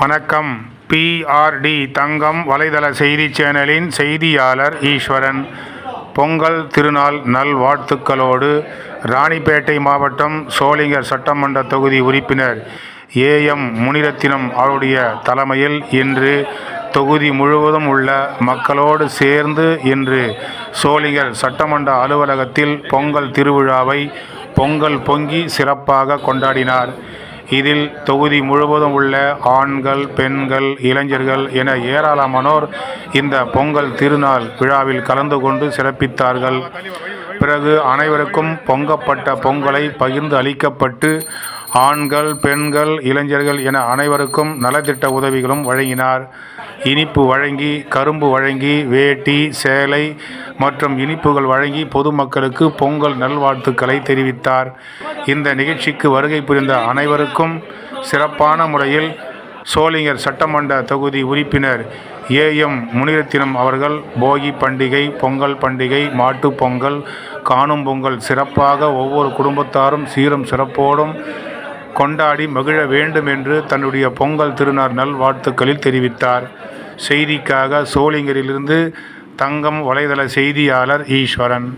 வணக்கம். பிஆர்டி தங்கம் வலைதள செய்தி சேனலின் செய்தியாளர் ஈஸ்வரன். பொங்கல் திருநாள் நல்வாழ்த்துக்களோடு ராணிப்பேட்டை மாவட்டம் சோளிங்கர் சட்டமன்ற தொகுதி உறுப்பினர் ஏஎம் முனிரத்தினம் அவருடைய தலைமையில் இன்று தொகுதி முழுவதும் உள்ள மக்களோடு சேர்ந்து இன்று சோளிங்கர் சட்டமன்ற அலுவலகத்தில் பொங்கல் திருவிழாவை பொங்கல் பொங்கி சிறப்பாக கொண்டாடினார். இதில் தொகுதி முழுவதும் உள்ள ஆண்கள் பெண்கள் இளைஞர்கள் என ஏராளமானோர் இந்த பொங்கல் திருநாள் விழாவில் கலந்து கொண்டு சிறப்பித்தார்கள். பிறகு அனைவருக்கும் பொங்கப்பட்ட பொங்கலை பகிர்ந்து அளிக்கப்பட்டு ஆண்கள் பெண்கள் இளைஞர்கள் என அனைவருக்கும் நலத்திட்ட உதவிகளும் வழங்கினார். இனிப்பு வழங்கி கரும்பு வழங்கி வேட்டி சேலை மற்றும் இனிப்புகள் வழங்கி பொதுமக்களுக்கு பொங்கல் நல்வாழ்த்துக்களை தெரிவித்தார். இந்த நிகழ்ச்சிக்கு வருகை புரிந்த அனைவருக்கும் சிறப்பான முறையில் சோளிங்கர் சட்டமன்ற தொகுதி உறுப்பினர் ஏஎம் முனிரத்தினம் அவர்கள் போகி பண்டிகை பொங்கல் பண்டிகை மாட்டுப் பொங்கல் காணும் பொங்கல் சிறப்பாக ஒவ்வொரு குடும்பத்தாரும் சீரும் சிறப்போடும் கொண்டாடி மகிழ வேண்டும் என்று தன்னுடைய பொங்கல் திருநாள் நல்வாழ்த்துக்களில் தெரிவித்தார். செய்திக்காக சோளிங்கரிலிருந்து தங்கம் வலைதள செய்தியாளர் ஈஸ்வரன்.